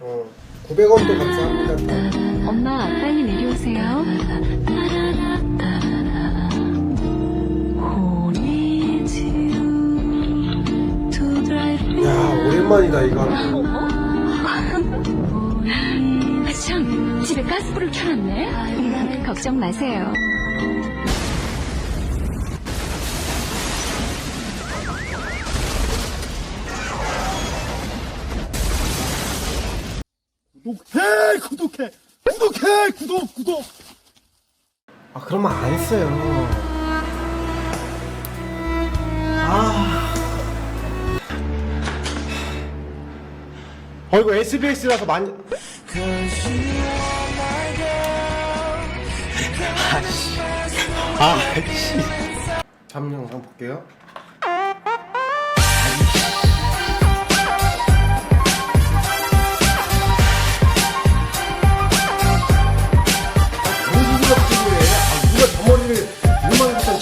어, 900원도 감사합니다. 엄마, 빨리 내려오세요. 야, 오랜만이다, 이거. 아, 참, 집에 가스불을 켜놨네. 걱정 마세요. 구독해 구독해 구독해 구독 구독 아, 그러면 안 했어요. 아. 어, 이거 SBS라서 많이. 아씨. 아씨. 다음 영상 볼게요.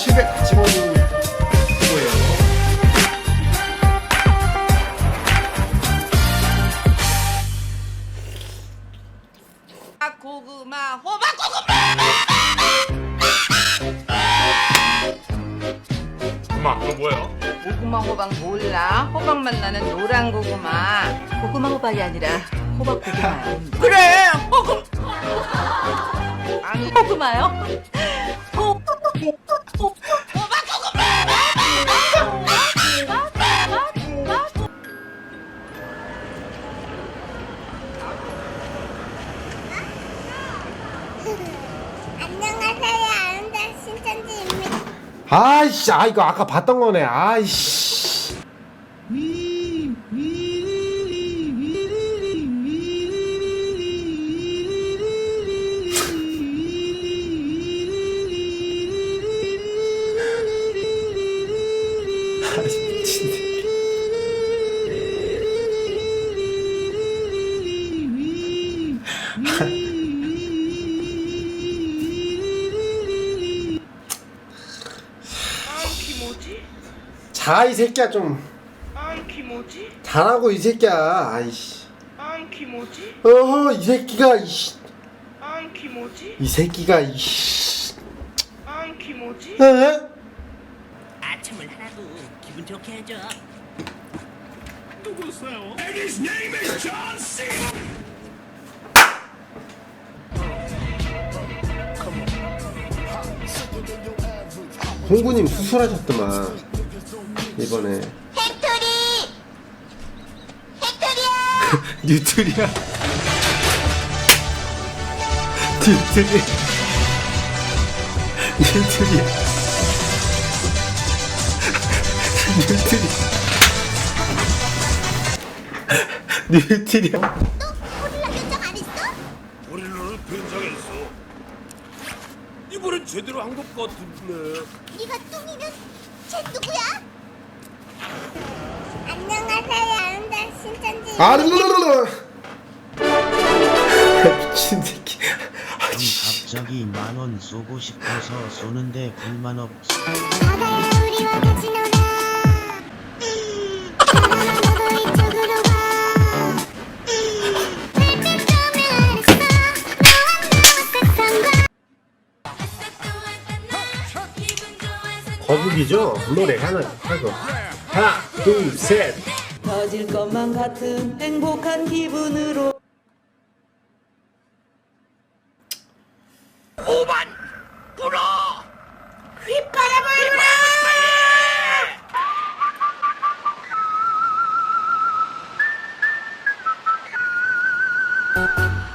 6만 9,700 같이 버리는 거예요. 고구마 호박 고구마 엄마 그거 뭐예요? 고구마 호박 몰라 호박맛 나는 노란 고구마 고구마 호박이 아니라 호박 고구마 그래 호구 아니 고구마요? 안녕하세요. 아름다운 신천지입니다. 아이씨, 아, 이거 아까 봤던 거네. 아이씨. 자, 이 새끼야, 좀. 안키 뭐지? 잘하고, 이 새끼야. 아이씨. 안키 뭐지? 어허, 이 새끼가, 이씨. 안키 뭐지? 이 새끼가, 이씨. 안키 뭐지? 에? 아침을 하라고 기분 좋게 해줘. 누구세요? 홍구님 수술하셨더만. 이번에. 팩토리! 팩토리야! 뉴트리아. 뉴트리. 뉴트리아. 뉴트리. 뉴트리아. 고릴라 결정 안 했어? 고릴라를 변장했어. 이번엔 제대로 한 것 같은데. 네가 뚱이면 쟤 누구야? 안녕하세요. 아름다운 신천지. 아, 르르르르. 미친 새끼. 아니 갑자기 만 원 쏘고 싶어서 쏘는데 불만 없지 바다에 우리와 같이 놀아. 바다야 너도 이쪽으로 와. 햇빛 가면 알았어. 너와 나와 세상과 거북이죠? 노래 하나 하고. 하나, 둘, 셋. 터질 것만 같은 행복한 기분으로 오만 불어.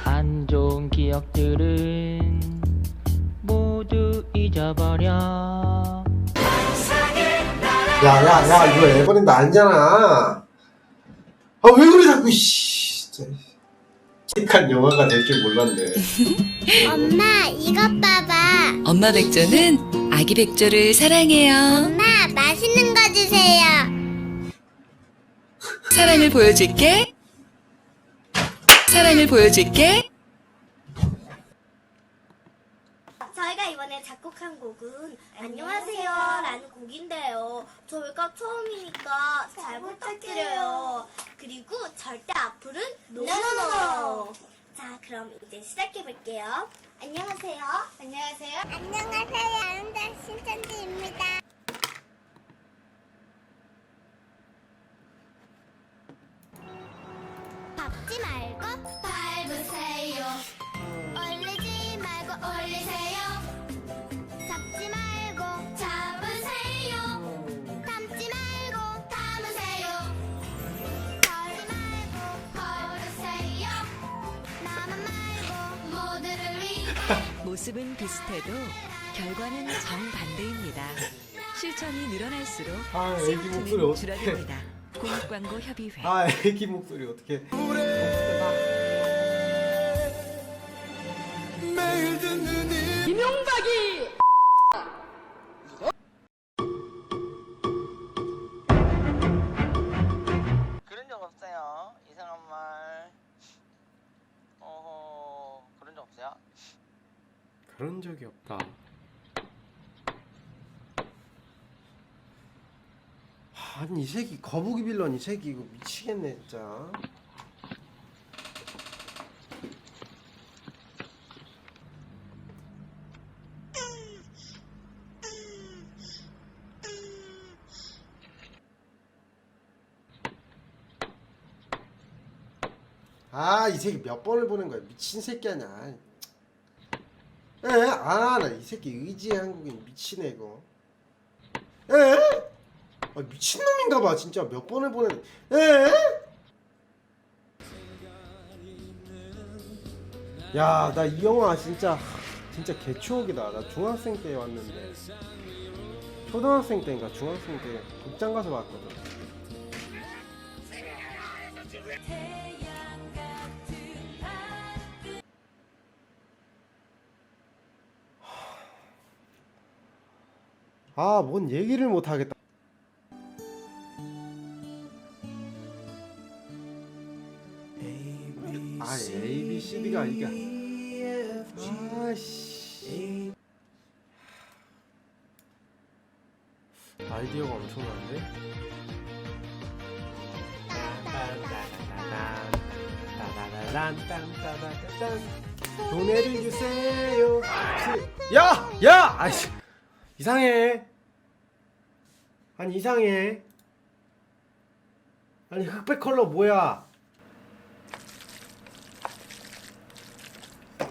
안 좋은 기억들은 모두 잊어버려. 야, 야, 야, 이거 에버랜드 아니잖아. 아, 왜 그래, 자꾸, 씨. 진짜. 한 영화가 될 줄 몰랐네. 엄마 이것 봐봐. 엄마 백조는 아기 백조를 사랑해요. 엄마 맛있는 거 주세요. 사랑을 보여줄게. 사랑을 보여줄게. 저희가 이번에 작곡한 곡은 안녕하세요 라는 곡인데요. 저희가 처음이니까 잘 부탁드려요. 그리고 절대 앞으로는 노노노 그럼 이제 시작해 볼게요. 안녕하세요. 안녕하세요. 안녕하세요. 아름다운 신천지입니다. 모습은 비슷해도 결과는 정반대입니다. 실천이 늘어날수록 아, 애기 목소리 어떡해. 줄어듭니다. 공익광고 협의회 아 애기 목소리 어떻게 그런 적이 없다. 아니 이 새끼 거북이 빌런 이 새끼 이거 미치겠네 진짜. 아 이 새끼 몇 번을 보는 거야? 미친 새끼 아냐 에? 아 나 이 새끼 의지의 한국인 미치네 이거 에? 아, 미친놈인가 봐 진짜 몇 번을 보는 에? 야 나 이 영화 진짜 진짜 개추억이다 나 중학생 때 왔는데 초등학생 때인가 중학생 때 극장 가서 봤거든 아, 뭔 얘기를 못 하겠다. 아, A, B, C, D가 이게 아 씨. 아이디어가 엄청난데? 돈을 주세요. 야! 야! 아이씨. 이상해. 아니 이상해. 아니 흑백 컬러 뭐야?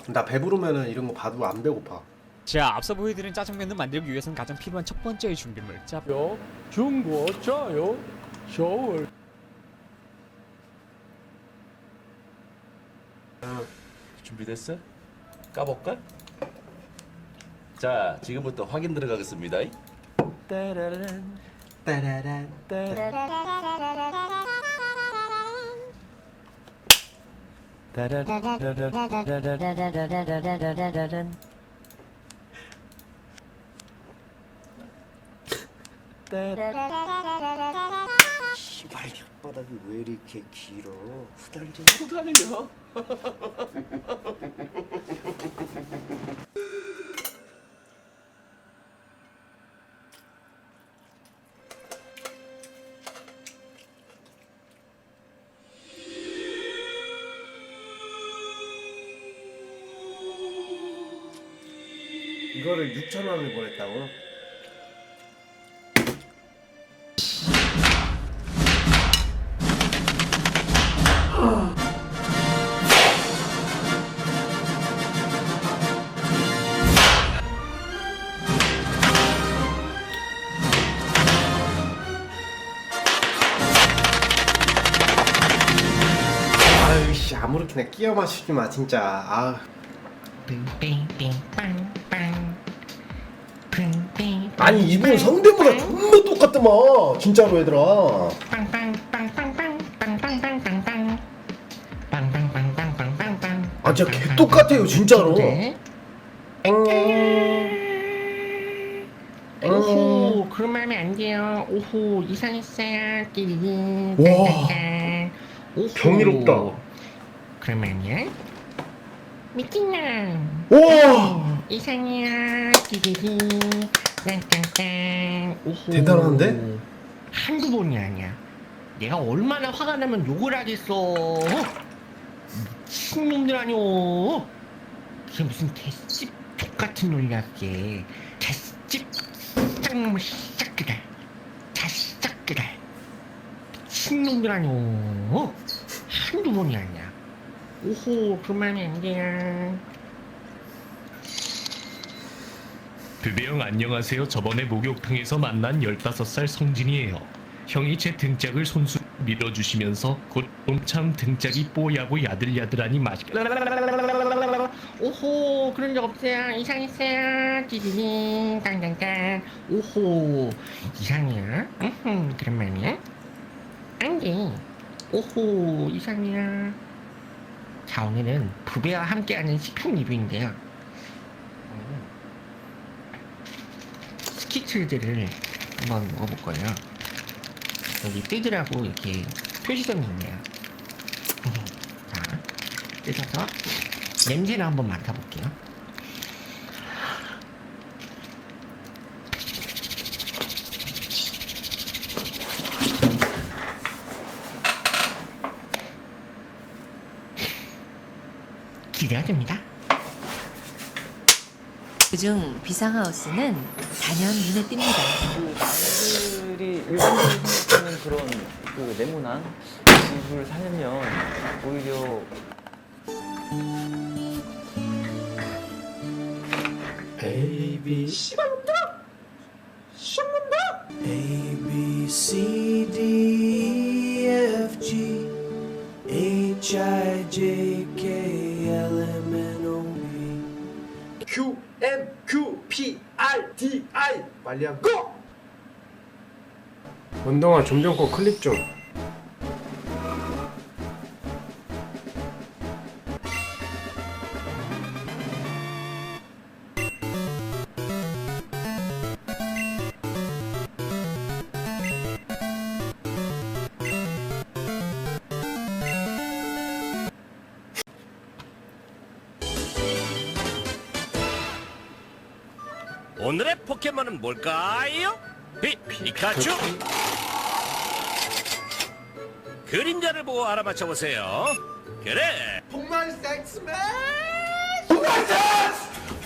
나 배부르면은 이런 거 봐도 안 배고파. 자, 앞서 보여드린 짜장면을 만들기 위해서는 가장 필요한 첫 번째 준비물. 자, 중고 저요 겨울. 준비됐어? 까볼까? 자, 지금부터 확인 들어가겠습니다. 따라란. 따라란. 시발 혓바닥이 왜 이렇게 길어? 후달리지 후달려. 거를 6천 원을 보냈다고? 아유씨 아무렇게나 끼워 마시지 마 진짜. 아 아니 이분 성대모사 존나 똑같더만 진짜로 얘들아 아 진짜 개 똑같아요 진짜로 오호, 그러면 하면 안 돼요. 오호, 이상했어요. 띠리리. 와. 오호. 경이롭다. 그러면요. 미친놈. 와 이상해요. 띠리리. 딴딴딴. 오호. 대단한데? 한두 번이 아니야. 내가 얼마나 화가 나면 욕을 하겠어. 미친놈들 아니오 그게 무슨 개씹 똑같은 논리야 그게 개씹 쌍놈의 새끼들 개새끼들 미친놈들 아니오 한두 번이 아니야 오호 그만하면 안돼 요 드대형 안녕하세요. 저번에 목욕탕에서 만난 15살 성진이에요. 형이 제 등짝을 손수 밀어주시면서 곧 놈참 등짝이 뽀얗고 야들야들하니 맛있게 오호 그런 적 없어요. 이상했어요. 찌리링 땅땅땅 오호. 이상해요? 음흠 그런 말이야 안돼. 오호 이상해요. 자 오늘은 부배와 함께하는 식품 리뷰인데요 스키틀들을 한번 먹어볼 거예요 여기 뜯으라고 이렇게 표시점이 있네요 자 뜯어서 냄새를 한번 맡아볼게요. 기대가 됩니다. 그중 비상하우스는 단연 눈에 띕니다. 남들이 일반적으로 생각하는 그런 그 네모난 집을 살려면 오히려 B 씨발 빨리 하고. 원동아 좀 전거 클립 좀 오늘의 포켓몬은 뭘까요? 피, 피카츄. 그림자를 보고 알아맞혀 보세요. 그래. 섹스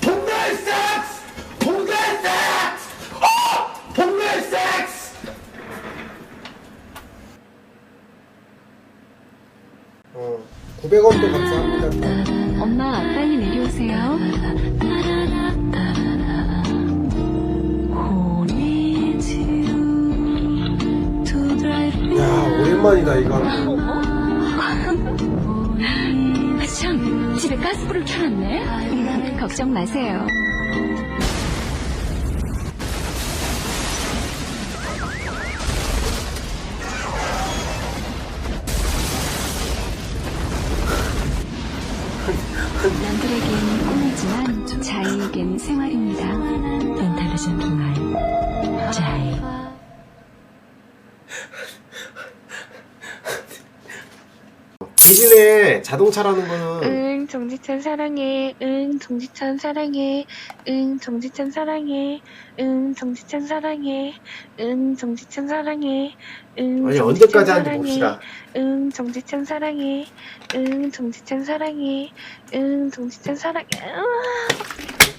동날 섹스! 동날 섹스! 어! 섹스! 어 900원도 감사합니다. 엄마, 빨리 내려오세요. 오랜만이다 이거 참, 집에 가스불을 켜놨네. 걱정 마세요. 남들에겐 꿈이지만 자이에겐 생활입니다. 인텔리전트 마인 자이. 대신에 자동차라는 거는 응, 정지찬 사랑해. 응, 정지찬 사랑해. 응, 정지찬 사랑해. 응, 정지찬 사랑해. 응, 정지찬 사랑해. 응, 아니 정지찬 언제까지 하는지 사랑해. 봅시다 응, 정지찬 사랑해. 응, 정지찬 사랑해. 응, 정지찬 사랑해. 으아.